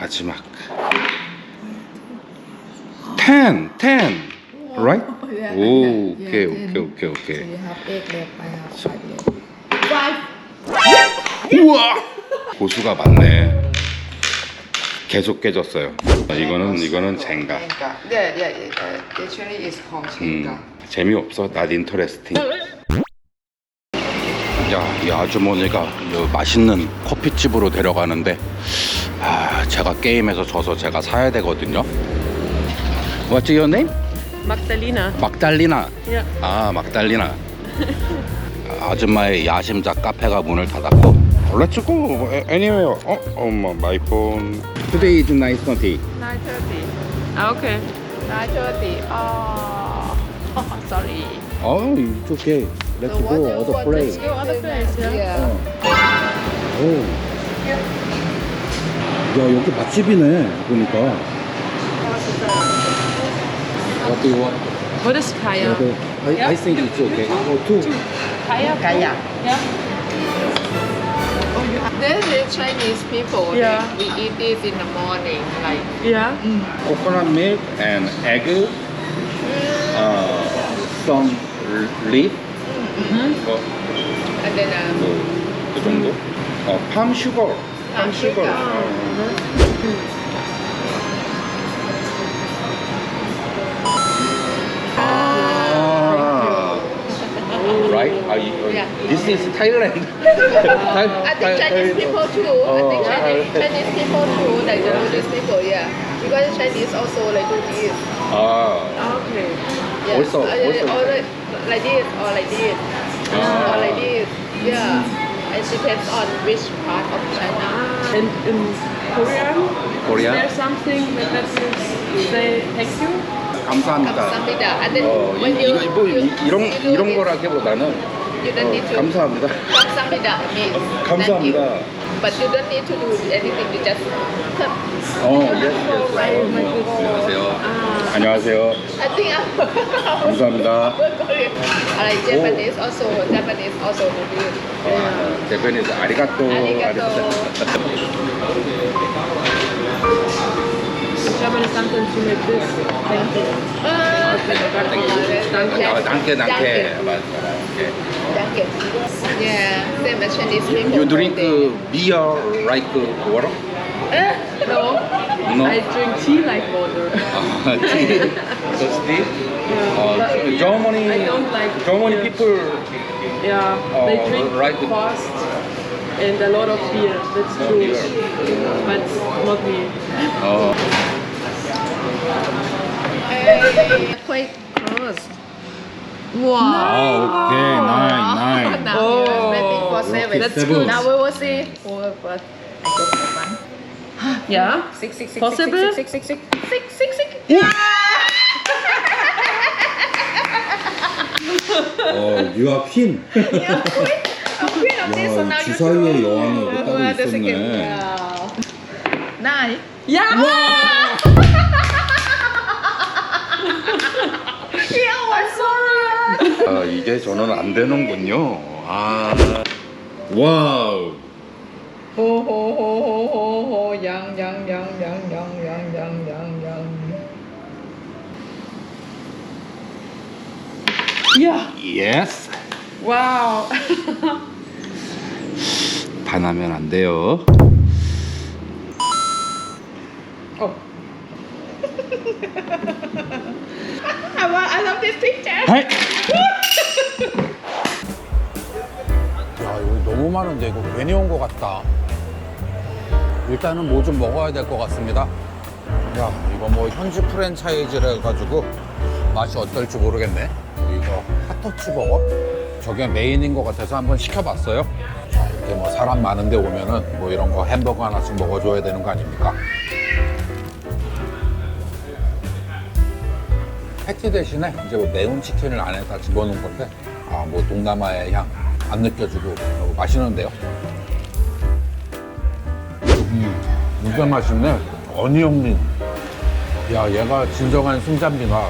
마지막 10 10 right? Yeah, 오, yeah, 오케이, yeah, 오케이, 오케이, So 오케이. you have eight left, I have five left. 우와! 고수가 많네. 계속 깨졌어요. 이거는 이거는 젠가. Yeah, yeah, yeah. uh, Actually, it's called Jenga. 음, 재미없어. not interesting. 야, 이 아주머니가 요 맛있는 커피집으로 데려가는데 아, 제가 게임에서 져서 제가 사야 되거든요. What's your name? Magdalena. 막달리나. Ja. 아, 막달리나. 아줌마의 야심작 카페가 문을 닫았고 Let's go anywhere. 어, 엄마, my phone. Today is nice tea. 9:30. Ah, okay. 9:30. Oh, sorry. Oh, it's okay. Let's So go other place. do? other place, yeah. 어. 오. 야, 여기 맛집이네. 보니까. What do you want? What is kaya? I, I think it's okay. Oh, two. Kaya. Kaya. Yeah. Oh. This is Chinese people. they- Yeah. We eat this in the morning, like. Yeah. Coconut milk and egg. Uh, some leaf. 어, And then um, 뭐, 그 정도? 어, 팜슈 I'm sure. Ah. Right? Are you, are yeah. This is Thailand. I think Chinese people too. Oh. I think Chinese, Chinese people too, like the Buddhist people, yeah. Because Chinese also like do this. Ah. ah. Okay. Yeah. Also. up? What's? Or like, like this, or like this, oh. or like this. Yeah. It depends on which part of China. And in Korean, Korea? is there something that that is say thank you? 감사합니다. 감사합니다. And then 어, 이, when you, 이거 뭐 you, 이- 이런 you do 이런 this, 거라기보다는 you don't need 어, to. 감사합니다. 감사합니다 means 감사합니다. But you don't need to do anything. You just cut. 어, yes, yes. 어, 뭐, 안녕하세요. 안녕하세요. I think I'm. 감사합니다. like Japanese also, Japanese also do this. 어, 대표님 아리가또. 아리가또. Is sometimes you make this. Thank you. Uh, 아, danke. Danke. 맞아, danke. packet. You, drink uh, beer like uh, water? no, No? I drink tea like water. tea. Thirsty? Uh, Germany, I don't like Germany beer. people Yeah, they oh, drink right. fast and a lot of beer. That's true, but not me. uh, I quite crossed. Wow. 아, 오케이, nine, nine. Now we are waiting for Okay, seven. That's seven. good. Now we will see. who will first. I get the one. Yeah. Six, six, six, Possible? six, six, six, six, six, six, six, six. 어, 유아 퀸. Yeah, queen. A queen of this. So 야, now you 주사위의 choose. 여왕이 여기 Who 따로 are the second? 있었네. Wow. Nine. Yeah. Yeah, 아, 이게 저는 안 되는군요. 아, 와우. Yang yang. Yeah. 예스. Wow. 반하면 안 돼요. Oh. I, wa- I love this picture. 하이. 야 여기 너무 많은데 이거 괜히 온 것 같다. 일단은 뭐 좀 먹어야 될 것 같습니다. 야 이거 뭐 현지 프랜차이즈라 해가지고 맛이 어떨지 모르겠네. 이거 핫터치 버거? 저게 메인인 것 같아서 한번 시켜봤어요. 자 이렇게 뭐 사람 많은데 오면은 뭐 이런 거 햄버거 하나씩 먹어줘야 되는 거 아닙니까? 패티 대신에 이제 뭐 매운 치킨을 안에다 집어넣은 건데 아, 뭐 동남아의 향 안 느껴지고 어, 맛있는데요. 음, 진짜 맛있네. 어니언민. 야, 얘가 진정한 승잔비나.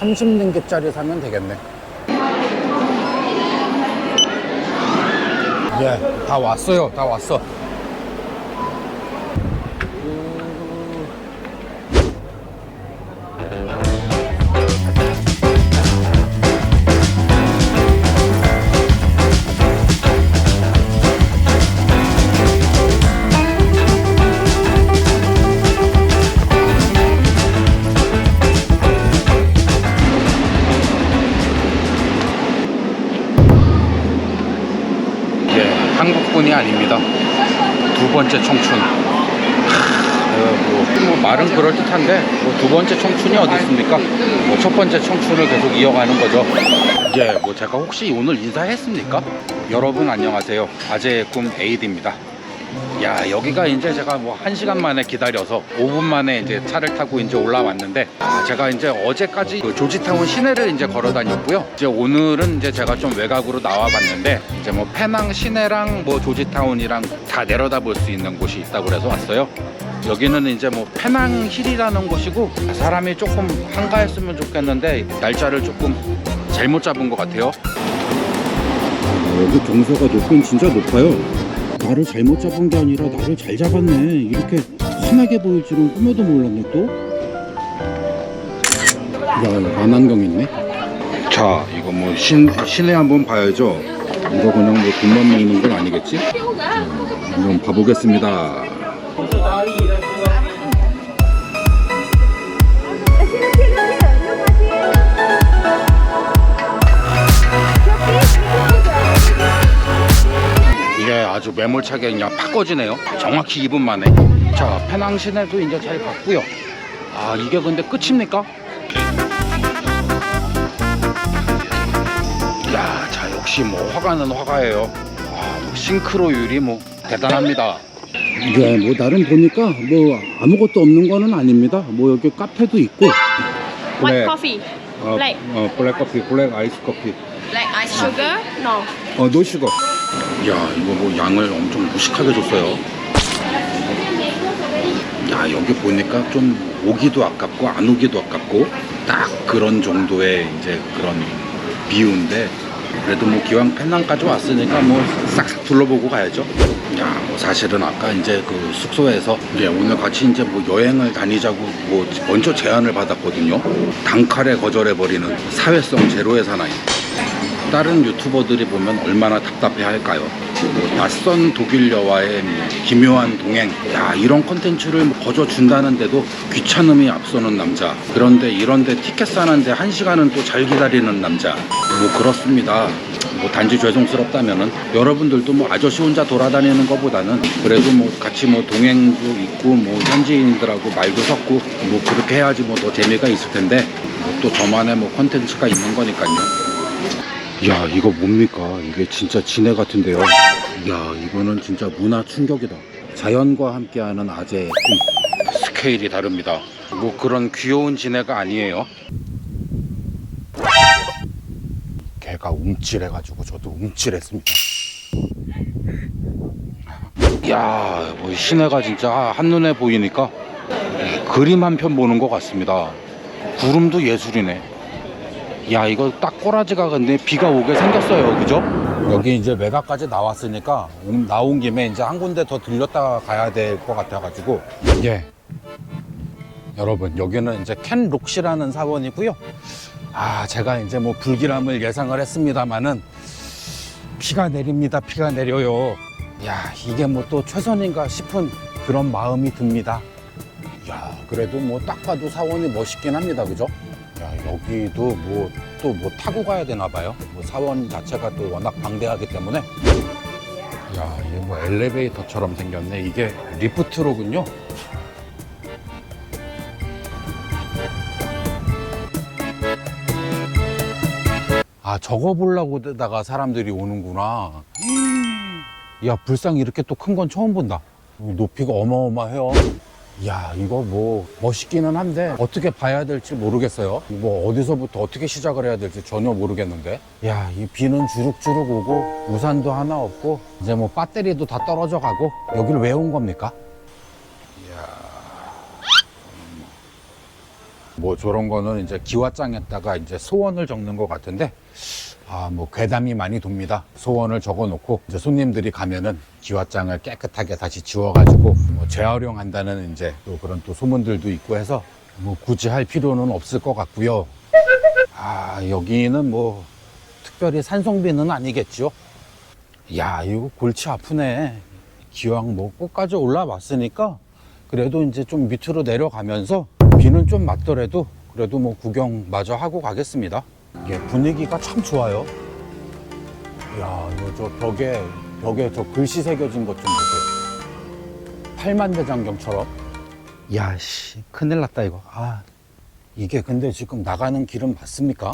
30링깃짜리 사면 되겠네. 예, 다 왔어요. 다 왔어. 번째 청춘. 하, 뭐, 뭐 말은 그럴 듯한데 뭐 두 번째 청춘이 어디 있습니까? 뭐 첫 번째 청춘을 계속 이어가는 거죠. 예, 뭐 제가 혹시 오늘 인사했습니까? 여러분 안녕하세요. 아재의 꿈 에이드입니다. 야 여기가 이제 제가 뭐 한 시간 만에 기다려서 5분 만에 이제 차를 타고 이제 올라왔는데 아, 제가 이제 어제까지 그 조지타운 시내를 이제 걸어 다녔고요. 이제 오늘은 이제 제가 좀 외곽으로 나와 봤는데 이제 뭐 페낭 시내랑 뭐 조지타운이랑 다 내려다 볼 수 있는 곳이 있다고 그래서 왔어요. 여기는 이제 뭐 페낭 힐이라는 곳이고 사람이 조금 한가했으면 좋겠는데 날짜를 조금 잘못 잡은 것 같아요. 여기 경사가 높긴 진짜 높아요. 나를 잘못 잡은 게 아니라 나를 잘 잡았네. 이렇게 환하게 보일 줄은 꿈에도 몰랐네 또. 야, 안안경 있네. 자, 이거 뭐 신, 시내 한번 봐야죠. 이거 그냥 뭐 돈만 먹는 건 아니겠지? 음, 한번 봐보겠습니다. 아주 매몰차게 그냥 팍 꺼지네요. 정확히 2분 만에. 자, 페낭 시내도 이제 잘 봤고요. 아, 이게 근데 끝입니까? 야, 자, 역시 뭐 화가는 화가예요. 와, 뭐 싱크로율이 뭐 대단합니다. 이게 뭐 나름 보니까 뭐 아무것도 없는 거는 아닙니다. 뭐 여기 카페도 있고. White coffee, 어, black. 어, 블랙 커피, 블랙 아이스 커피. Black ice sugar. No. 어, 노 슈거. 야, 이거 뭐 양을 엄청 무식하게 줬어요. 야, 여기 보니까 좀 오기도 아깝고 안 오기도 아깝고 딱 그런 정도의 이제 그런 비유인데 그래도 뭐 기왕 페낭까지 왔으니까 뭐 싹싹 둘러보고 가야죠. 야, 뭐 사실은 아까 이제 그 숙소에서 이제 오늘 같이 이제 뭐 여행을 다니자고 뭐 먼저 제안을 받았거든요. 단칼에 거절해 버리는 사회성 제로의 사나이. 다른 유튜버들이 보면 얼마나 답답해 할까요? 뭐 낯선 독일 여와의 뭐 기묘한 동행. 야, 이런 컨텐츠를 뭐 거저 준다는데도 귀찮음이 앞서는 남자. 그런데 이런데 티켓 사는데 한 시간은 또 잘 기다리는 남자. 뭐 그렇습니다. 뭐 단지 죄송스럽다면은 여러분들도 뭐 아저씨 혼자 돌아다니는 것보다는 그래도 뭐 같이 뭐 동행도 있고 뭐 현지인들하고 말도 섞고 뭐 그렇게 해야지 뭐 더 재미가 있을 텐데 뭐 또 저만의 뭐 컨텐츠가 있는 거니까요. 야 이거 뭡니까? 이게 진짜 진해 같은데요? 야 이거는 진짜 문화 충격이다. 자연과 함께하는 아재의 꿈. 스케일이 다릅니다. 뭐 그런 귀여운 진해가 아니에요. 걔가 움찔해가지고 저도 움찔했습니다. 야 뭐 시내가 진짜 한눈에 보이니까 그림 한 편 보는 것 같습니다. 구름도 예술이네 야 이거 딱 꼬라지가 근데 비가 오게 생겼어요. 그죠? 여기 이제 외곽까지 나왔으니까 음, 나온 김에 이제 한 군데 더 들렸다가 가야 될 것 같아가지고. 예. 여러분 여기는 이제 켄 록시라는 사원이고요. 아 제가 이제 뭐 불길함을 예상을 했습니다마는 비가 내립니다 비가 내려요. 야 이게 뭐 또 최선인가 싶은 그런 마음이 듭니다. 야 그래도 뭐 딱 봐도 사원이 멋있긴 합니다. 그죠? 야 여기도 뭐 또 뭐 타고 가야 되나 봐요. 뭐 사원 자체가 또 워낙 방대하기 때문에. 야 이게 뭐 엘리베이터처럼 생겼네. 이게 리프트로군요. 아 저거 보려고다가 사람들이 오는구나. 야 불상 이렇게 또 큰 건 처음 본다. 높이가 어마어마해요 야 이거 뭐 멋있기는 한데 어떻게 봐야 될지 모르겠어요. 뭐 어디서부터 어떻게 시작을 해야 될지 전혀 모르겠는데. 야 이 비는 주룩주룩 오고 우산도 하나 없고 이제 뭐 배터리도 다 떨어져 가고 여기를 왜 온 겁니까? 뭐 저런 거는 이제 기와장에다가 이제 소원을 적는 것 같은데 아, 뭐 괴담이 많이 돕니다. 소원을 적어놓고 이제 손님들이 가면은 기와장을 깨끗하게 다시 지워가지고 뭐 재활용한다는 이제 또 그런 또 소문들도 있고 해서 뭐 굳이 할 필요는 없을 것 같고요. 아, 여기는 뭐 특별히 산성비는 아니겠죠. 야, 이거 골치 아프네. 기왕 뭐 끝까지 올라왔으니까 그래도 이제 좀 밑으로 내려가면서 비는 좀 맞더라도 그래도 뭐 구경 마저 하고 가겠습니다. 이게 분위기가 참 좋아요. 야, 이거 저 벽에 벽에 저 글씨 새겨진 것 좀 보세요. 팔만대장경처럼. 야, 씨, 큰일 났다 이거. 아, 이게 근데 지금 나가는 길은 맞습니까?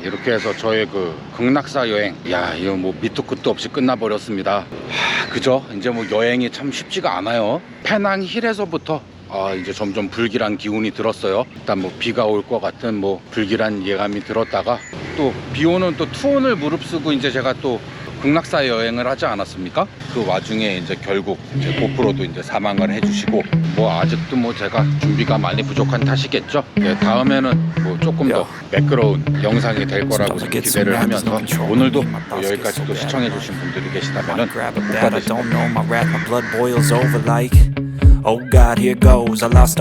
이렇게 해서 저의 그 극락사 여행 야 이거 뭐 밑도 끝도 없이 끝나버렸습니다 하, 그죠 이제 뭐 여행이 참 쉽지가 않아요 페낭 힐에서부터 아 이제 점점 불길한 기운이 들었어요 일단 뭐 비가 올 것 같은 뭐 불길한 예감이 들었다가 또 비 오는 또 투혼을 무릅쓰고 이제 제가 또 극락사 여행을 하지 않았습니까? 그 와중에 이제 결국 이제 고프로도 이제 사망을 해주시고 뭐 아직도 뭐 제가 준비가 많이 부족한 탓이겠죠. 네, 다음에는 뭐 조금 더 매끄러운 영상이 될 거라고 좀 기대를 하면서 오늘도 또 여기까지 또 시청해주신 분들이 계시다면은 I don't Oh God, here goes. I lost